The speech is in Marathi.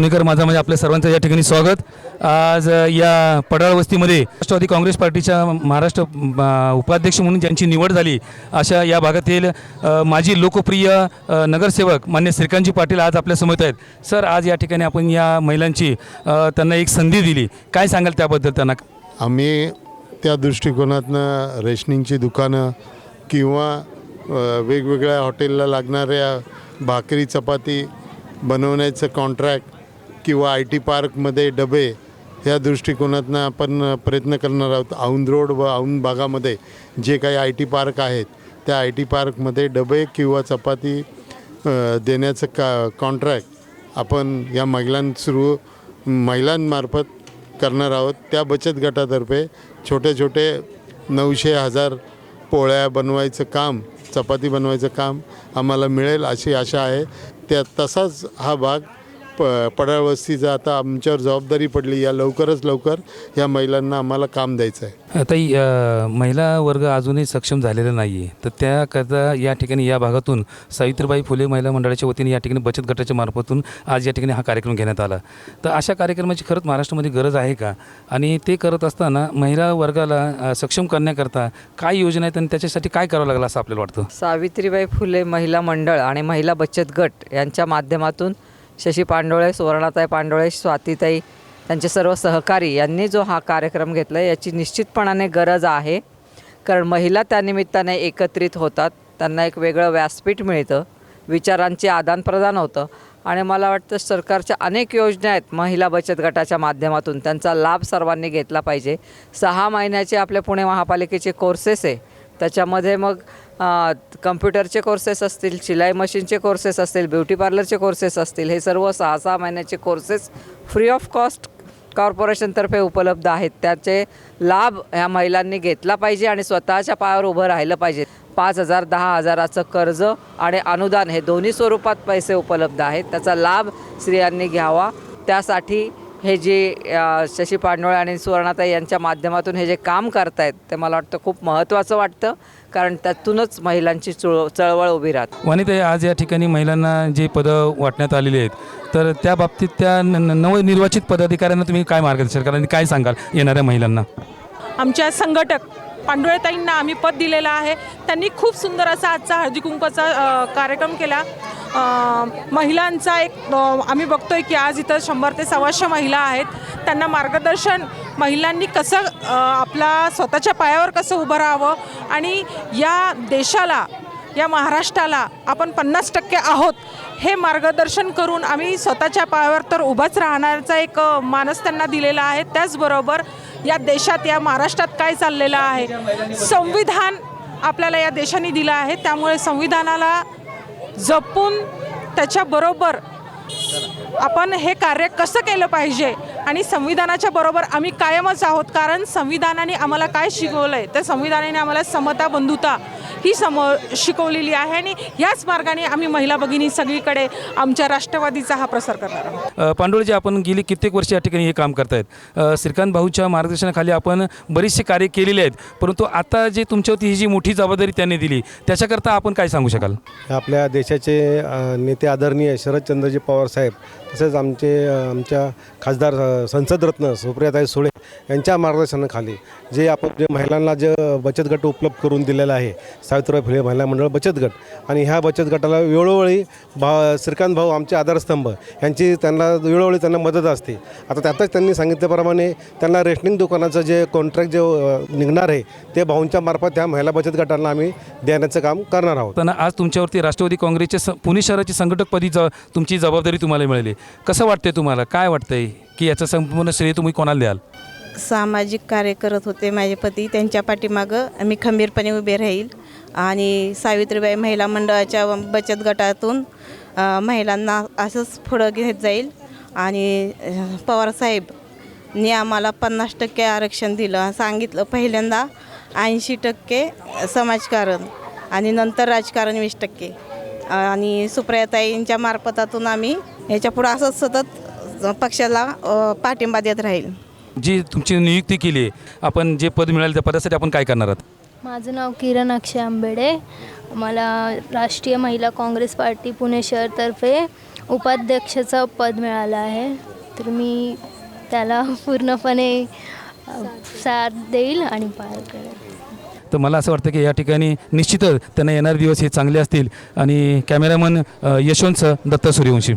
पुणेकर म्हणजे आपल्या सर्वांचं या ठिकाणी स्वागत. आज या पडाळ वस्तीमध्ये राष्ट्रवादी काँग्रेस पार्टीच्या महाराष्ट्र उपाध्यक्ष म्हणून ज्यांची निवड झाली अशा या भागातील माझी माजी लोकप्रिय नगरसेवक मान्य श्रीकांतजी पाटील आज आपल्यासमोर आहेत. सर आज या ठिकाणी आपण या महिलांची त्यांना एक संधी दिली. काय सांगाल त्याबद्दल त्यांना? आम्ही त्या दृष्टिकोनातनं रेशनिंगची दुकानं किंवा वेगवेगळ्या हॉटेलला लागणाऱ्या भाकरी चपाती बनवण्याचं कॉन्ट्रॅक्ट किंवा आय टी पार्कमध्ये डबे ह्या दृष्टिकोनातनं आपण प्रयत्न करणार आहोत. औंध रोड व औंध भागामध्ये जे काही आय टी पार्क आहेत त्या आय टी पार्कमध्ये डबे किंवा चपाती देण्याचं का कॉन्ट्रॅक्ट आपण या महिलांसुरू महिलांमार्फत करणार आहोत. त्या बचत गटातर्फे छोटे छोटे नऊशे हजार पोळ्या बनवायचं काम चपाती बनवायचं काम आम्हाला मिळेल अशी आशा आहे. त्या तसाच हा भाग प पडाळ वस्तीचा आता आमच्यावर जबाबदारी पडली या लवकरच लवकर या महिलांना आम्हाला काम द्यायचं आहे. अ, महिला वर्ग अजूनही सक्षम झालेला नाही आहे तर त्याकरता या ठिकाणी या भागातून सावित्रीबाई फुले महिला मंडळाच्या वतीने या ठिकाणी बचत गटाच्या मार्फतून आज या ठिकाणी हा कार्यक्रम घेण्यात आला. तर अशा कार्यक्रमाची खरंच महाराष्ट्रामध्ये गरज आहे का? आणि ते करत असताना महिला वर्गाला अ, सक्षम करण्याकरता काय योजना आहेत आणि त्याच्यासाठी काय करावं लागलं असं आपल्याला वाटतं? सावित्रीबाई फुले महिला मंडळ आणि महिला बचत गट यांच्या माध्यमातून शशी पांडोळे सुवर्णाताई पांडोळे स्वातीताई त्यांचे सर्व सहकारी यांनी जो हा कार्यक्रम घेतला आहे याची निश्चितपणाने गरज आहे. कारण महिला त्यानिमित्ताने एकत्रित होतात. त्यांना एक वेगळं व्यासपीठ मिळतं. विचारांचे आदानप्रदान होतं. आणि मला वाटतं सरकारच्या अनेक योजना आहेत महिला बचत गटाच्या माध्यमातून. त्यांचा लाभ सर्वांनी घेतला पाहिजे. सहा महिन्याचे आपल्या पुणे महापालिकेचे कोर्सेस आहे. त्याच्यामध्ये मग कम्प्युटरचे कोर्सेस असतील शिलाई मशीनचे कोर्सेस असतील ब्युटी पार्लरचे कोर्सेस असतील हे सर्व सहा सहा महिन्याचे कोर्सेस फ्री ऑफ कॉस्ट कॉर्पोरेशनतर्फे उपलब्ध आहेत. त्याचे लाभ ह्या महिलांनी घेतला पाहिजे आणि स्वतःच्या पायावर उभं राहिलं पाहिजे. पाच हजार दहा हजाराचं कर्ज आणि अनुदान हे दोन्ही स्वरूपात पैसे उपलब्ध आहेत. त्याचा लाभ स्त्रियांनी घ्यावा. त्यासाठी हे जे शशी पांडोळे आणि सुवर्णाताई यांच्या माध्यमातून हे जे काम करतायत ते मला वाटतं खूप महत्त्वाचं वाटतं कारण त्यातूनच महिलांची चुळ चळवळ उभी राहते. वनिता आज या ठिकाणी महिलांना जे पदं वाटण्यात आलेली आहेत तर त्या बाबतीत त्या न- न- नवनिर्वाचित पदाधिकाऱ्यांना तुम्ही काय मार्गदर्शन कराल आणि काय सांगाल येणाऱ्या महिलांना? आमच्या संघटक पांडुळेताईंना आम्ही पद दिलेलं आहे. त्यांनी खूप सुंदर असा आजचा हळदी कुंकवाचा अ, कार्यक्रम केला. महिलांचा एक आम्ही आम्ही बघतोय की आज इथं शंभर ते सव्वाशे महिला आहेत. त्यांना मार्गदर्शन महिलांनी कसं आपला स्वतःच्या पायावर कसं उभं राहावं आणि या देशाला या महाराष्ट्राला आपण पन्नास टक्के आहोत हे मार्गदर्शन करून आम्ही स्वतःच्या पायावर तर उभाच राहण्याचा एक मानस त्यांना दिलेला आहे. त्याचबरोबर या देशात या महाराष्ट्रात काय चाललेलं आहे? संविधान आपल्याला या देशाने दिलं आहे. त्यामुळे संविधानाला जपून त्याच्याबरोबर आपण हे कार्य कसं केलं पाहिजे आणि संविधानाच्या बरोबर आम्ही कायमच आहोत कारण संविधानाने आम्हाला काय शिकवलं आहे तर संविधानाने आम्हाला समता बंधुता ही सम शिकवलेली आहे आणि याच मार्गाने आम्ही महिला भगिनी सगळीकडे आमच्या राष्ट्रवादीचा हा प्रसार करणार आहोत. पांडुळेजी आपण गेली कित्येक वर्ष या ठिकाणी हे काम करतायत. श्रीकांत भाऊच्या मार्गदर्शनाखाली आपण बरीचशी कार्य केलेली आहेत परंतु आता जे तुमच्यावरती ही जी मोठी जबाबदारी त्यांनी दिली त्याच्याकरता आपण काय सांगू शकाल? आपल्या देशाचे नेते आदरणीय शरदचंद्रजी पवार साहेब तसेच आमचे आमच्या खासदार संसदरत्न सुप्रियाताई सुळे यांच्या मार्गदर्शनाखाली जे आपण जे महिलांना जे बचत गट उपलब्ध करून दिलेला आहे सावित्रीबाई फुले महिला मंडळ बचत गट आणि ह्या बचत गटाला वेळोवेळी भा श्रीकांत भाऊ आमचे आधारस्तंभ यांची त्यांना वेळोवेळी त्यांना मदत असते. आता त्यातच त्यांनी सांगितल्याप्रमाणे त्यांना रेशनिंग दुकानाचं जे कॉन्ट्रॅक्ट जे निघणार आहे ते भाऊंच्या मार्फत ह्या महिला बचत गटांना आम्ही देण्याचं काम करणार आहोत. त्यांना आज तुमच्यावरती राष्ट्रवादी काँग्रेसचे पुणे शहराची संघटकपदी ज तुमची जबाबदारी तुम्हाला मिळाली. कसं वाटते तुम्हाला? काय वाटतंय? की याचं संपूर्ण श्रेय तुम्ही कोणाला द्याल? सामाजिक कार्य करत होते माझे पती. त्यांच्या पाठीमागं मी खंबीरपणे उभे राहील. आणि सावित्रीबाई महिला मंडळाच्या बचत गटातून महिलांना असंच पुढं घेत जाईल. आणि पवारसाहेबनी आम्हाला पन्नास टक्के आरक्षण दिलं. सांगितलं पहिल्यांदा ऐंशी टक्के समाजकारण आणि नंतर राजकारण वीस टक्के. आणि सुप्रियाताईंच्या मार्फतातून आम्ही ह्याच्यापुढं असंच सतत पक्षाला पाठिंबा देत राहील. जी तुमची नियुक्ती केली आहे आपण जे पद मिळालं त्या पदासाठी आपण काय करणार आहात? माझं नाव किरण अक्षय आंबेडे. मला राष्ट्रीय महिला काँग्रेस पार्टी पुणे शहरतर्फे उपाध्यक्षाचं पद मिळालं आहे. तर मी त्याला पूर्णपणे साथ देईल आणि पार करेल. तर मला असं वाटतं की या ठिकाणी निश्चितच त्यांना येणारे दिवस हे चांगले असतील. आणि कॅमेरामन यशवंत दत्त सूर्यवंशी.